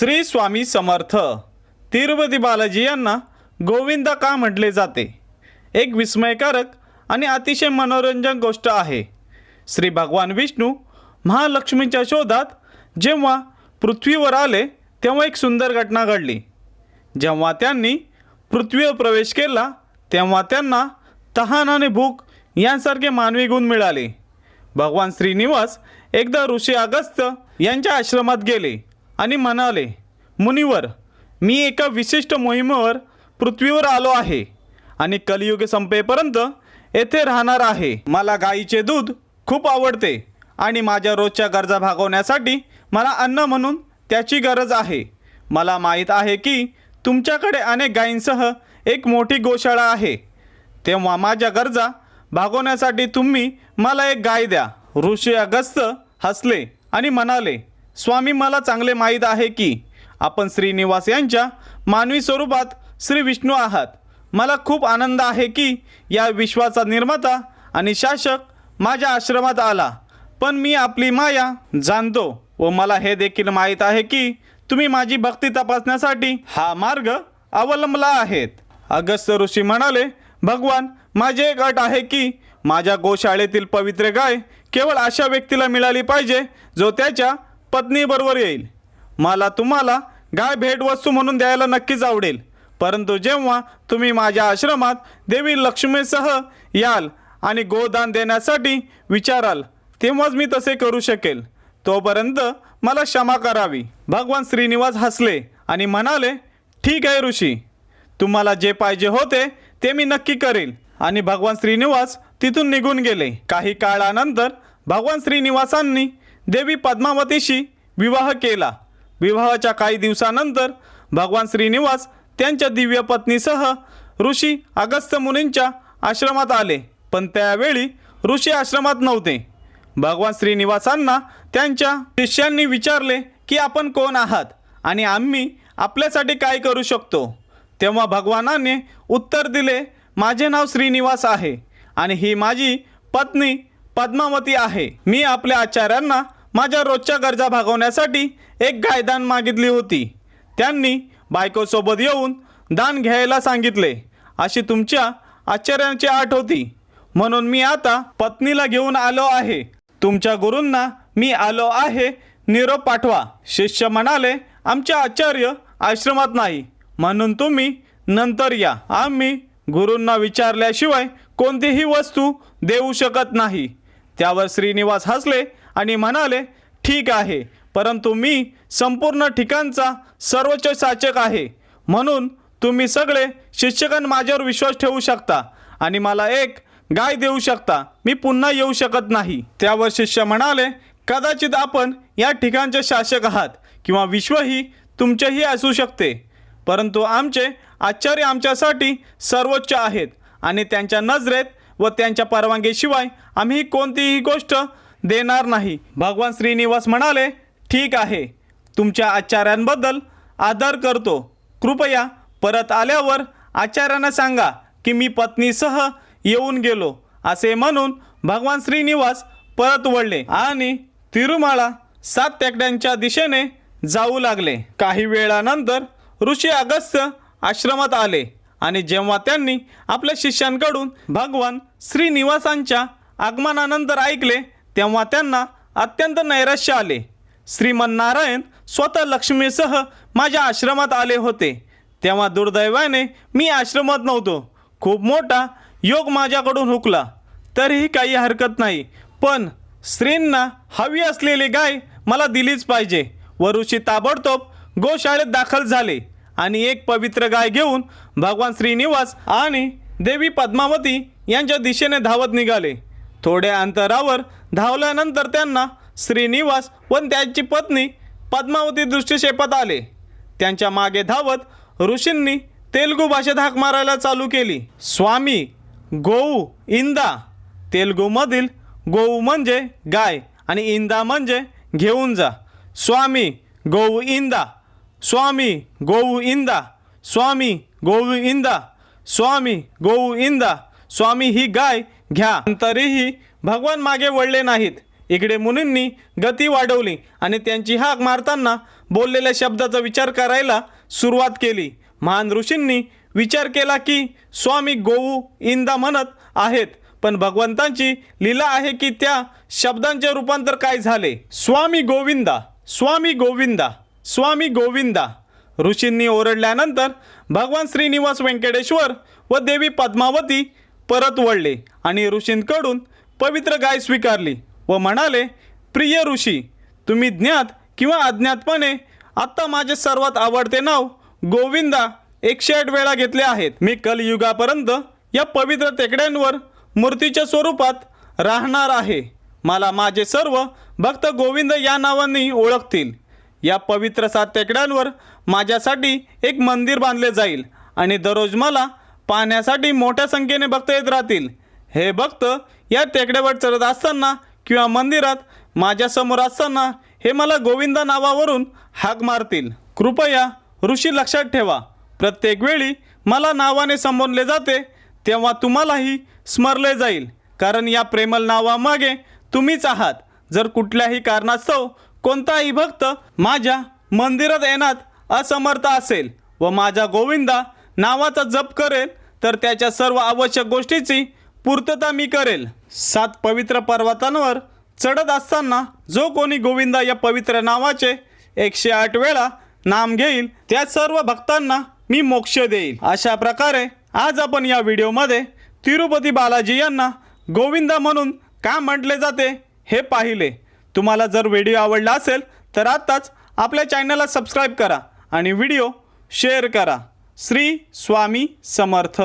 श्री स्वामी समर्थ. तिरुपती बालाजी यांना गोविंदा का म्हटले जाते? एक विस्मयकारक आणि अतिशय मनोरंजक गोष्ट आहे. श्री भगवान विष्णू महालक्ष्मीच्या शोधात जेव्हा पृथ्वीवर आले तेव्हा एक सुंदर घटना घडली. जेव्हा त्यांनी पृथ्वीवर प्रवेश केला तेव्हा त्यांना तहान आणि भूक यांसारखे मानवी गुण मिळाले. भगवान श्रीनिवास एकदा ऋषी अगस्त्य यांच्या आश्रमात गेले. आणि म्हणाले मुनिवर मी एका विशिष्ट मोहिमेवर पृथ्वीवर आलो आहे आणि कलियुग संपेपर्यंत येथे राहणार आहे. मला गाईचे दूध खूप आवडते आणि माझ्या रोजच्या गरजा भागवण्यासाठी मला अन्न म्हणून त्याची गरज आहे. मला माहीत आहे की तुमच्याकडे अनेक गायींसह एक मोठी गोशाळा आहे. तेव्हा माझ्या गरजा भागवण्यासाठी तुम्ही मला एक गाय द्या. ऋषी अगस्त हसले आणि म्हणाले स्वामी मला चांगले माहीत आहे की आपण श्रीनिवास यांच्या मानवी स्वरूपात श्री विष्णू आहात. मला खूप आनंद आहे की या विश्वाचा निर्माता आणि शासक माझ्या आश्रमात आला. पण मी आपली माया जाणतो व मला हे देखील माहीत आहे की तुम्ही माझी भक्ती तपासण्यासाठी हा मार्ग अवलंबला आहेत. अगस्त ऋषी म्हणाले भगवान माझे एक अट आहे की माझ्या गोशाळेतील पवित्र गाय केवळ अशा व्यक्तीला मिळाली पाहिजे जो त्याच्या पत्नीबरोबर येईल. मला तुम्हाला गाय भेटवस्तू म्हणून द्यायला नक्कीच आवडेल. परंतु जेव्हा तुम्ही माझ्या आश्रमात देवी लक्ष्मीसह याल आणि गोदान देण्यासाठी विचाराल तेव्हाच मी तसे करू शकेल. तोपर्यंत मला क्षमा करावी. भगवान श्रीनिवास हसले आणि म्हणाले ठीक आहे ऋषी. तुम्हाला जे पाहिजे होते ते मी नक्की करेल. आणि भगवान श्रीनिवास तिथून निघून गेले. काही काळानंतर भगवान श्रीनिवासांनी देवी पद्मावतीशी विवाह केला. विवाहाच्या काही दिवसानंतर भगवान श्रीनिवास त्यांच्या दिव्य पत्नीसह ऋषी अगस्त्य मुनींच्या आश्रमात आले. पण त्यावेळी ऋषी आश्रमात नव्हते. भगवान श्रीनिवासांना त्यांच्या शिष्यांनी विचारले की आपण कोण आहात आणि आम्ही आपल्यासाठी काय करू शकतो? तेव्हा भगवानाने उत्तर दिले माझे नाव श्रीनिवास आहे आणि ही माझी पत्नी पद्मावती आहे. मी आपल्या आचार्यांना माझ्या रोजच्या गरजा भागवण्यासाठी एक गायदान मागितली होती. त्यांनी बायकोसोबत येऊन दान घ्यायला सांगितले. अशी तुमच्या आचार्यांची आठ होती. म्हणून मी आता पत्नीला घेऊन आलो आहे. तुमच्या गुरूंना मी आलो आहे. निरोप पाठवा. शिष्य म्हणाले आमचे आचार्य आश्रमात नाही. म्हणून तुम्ही नंतर या. आम्ही गुरूंना विचारल्याशिवाय कोणतीही वस्तू देऊ शकत नाही. त्यावर श्रीनिवास हसले. आणि म्हणाले ठीक आहे परंतु मी संपूर्ण ठिकाणचा सर्वोच्च शासक आहे. म्हणून तुम्ही सगळे शिक्षकां माझ्यावर विश्वास ठेवू शकता आणि मला एक गाय देऊ शकता. मी पुन्हा येऊ शकत नाही. त्यावर शिष्य म्हणाले कदाचित आपण या ठिकाणचे शासक आहात किंवा विश्वही तुमचेही असू शकते. परंतु आमचे आचार्य आमच्यासाठी सर्वोच्च आहेत आणि त्यांच्या नजरेत व त्यांच्या परवानगीशिवाय आम्ही कोणतीही गोष्ट देणार नाही. भगवान श्रीनिवास म्हणाले ठीक आहे. तुमच्या आचार्यांबद्दल आदर करतो. कृपया परत आल्यावर आचार्यांना सांगा की मी पत्नीसह येऊन गेलो असे म्हणून भगवान श्रीनिवास परत वळले आणि तिरुमाळा सात टेकड्यांच्या दिशेने जाऊ लागले. काही वेळानंतर ऋषी अगस्त्य आश्रमात आले आणि जेव्हा त्यांनी आपल्या शिष्यांकडून भगवान श्रीनिवासांच्या आगमनानंतर ऐकले तेव्हा त्यांना अत्यंत नैराश्य आले. श्रीमन्नारायण स्वतः लक्ष्मीसह माझ्या आश्रमात आले होते. तेव्हा दुर्दैवाने मी आश्रमात नव्हतो. खूप मोठा योग माझ्याकडून हुकला. तरीही काही हरकत नाही. पण स्त्रींना हवी असलेली गाय मला दिलीच पाहिजे. व ऋषी ताबडतोब गोशाळेत दाखल झाले. आणि एक पवित्र गाय घेऊन भगवान श्रीनिवास आणि देवी पद्मावती यांच्या दिशेने धावत निघाले. थोड्या अंतरावर धावल्यानंतर त्यांना श्रीनिवास व त्यांची पत्नी पद्मावती दृष्टीक्षेपत आले. त्यांच्या मागे धावत ऋषींनी तेलुगू भाषेत हाक मारायला चालू केली. स्वामी गोऊ इंदा. तेलुगूमधील गोऊ म्हणजे गाय आणि इंदा म्हणजे घेऊन जा. स्वामी गोऊ इंदा. स्वामी गोऊ इंदा. स्वामी गोऊ इंदा. स्वामी गोऊ इंदा. स्वामी ही गाय घ्या. तरीही भगवान मागे वळले नाहीत. इकडे मुनींनी गती वाढवली आणि त्यांची हाक मारताना बोललेल्या शब्दाचा विचार करायला सुरुवात केली. महान ऋषींनी विचार केला की स्वामी गोऊ इंदा म्हणत आहेत पण भगवंतांची लीला आहे की त्या शब्दांचे रूपांतर काय झाले? स्वामी गोविंदा स्वामी गोविंदा स्वामी गोविंदा. ऋषींनी ओरडल्यानंतर भगवान श्रीनिवास व्यंकटेश्वर व देवी पद्मावती परत वळले आणि ऋषींकडून पवित्र गाय स्वीकारली व म्हणाले प्रिय ऋषी तुम्ही ज्ञात किंवा अज्ञातपणे आत्ता माझे सर्वात आवडते नाव गोविंदा एकशे आठ वेळा घेतले आहेत. मी कलयुगापर्यंत या पवित्र टेकड्यांवर मूर्तीच्या स्वरूपात राहणार आहे. मला माझे सर्व भक्त गोविंद या नावांनी ओळखतील. या पवित्र सात टेकड्यांवर माझ्यासाठी एक मंदिर बांधले जाईल आणि दररोज मला पाहण्यासाठी मोठ्या संख्येने भक्त येत राहतील. हे भक्त या टेकड्यावर चढत असताना किंवा मंदिरात माझ्यासमोर असताना हे मला गोविंदा नावावरून हाक मारतील. कृपया ऋषी लक्षात ठेवा. प्रत्येक वेळी मला नावाने संबोधले जाते तेव्हा तुम्हालाही स्मरले जाईल. कारण या प्रेमल नावामागे तुम्हीच आहात. जर कुठल्याही कारणास्तव कोणताही भक्त माझ्या मंदिरात येण्यात असमर्थ असेल व माझ्या गोविंदा नावाचा जप करेल तर त्याच्या सर्व आवश्यक गोष्टीची पूर्तता मी करेल. सात पवित्र पर्वतांवर चढत असताना जो कोणी गोविंदा या पवित्र नावाचे एकशे आठ वेळा नाम घेईल त्या सर्व भक्तांना मी मोक्ष देईल. अशा प्रकारे आज आपण या व्हिडिओमध्ये तिरुपती बालाजी यांना गोविंदा म्हणून का म्हटले जाते हे पाहिले. तुम्हाला जर व्हिडिओ आवडला असेल तर आत्ताच आपल्या चॅनलला सबस्क्राईब करा आणि व्हिडिओ शेअर करा. श्री स्वामी समर्थ.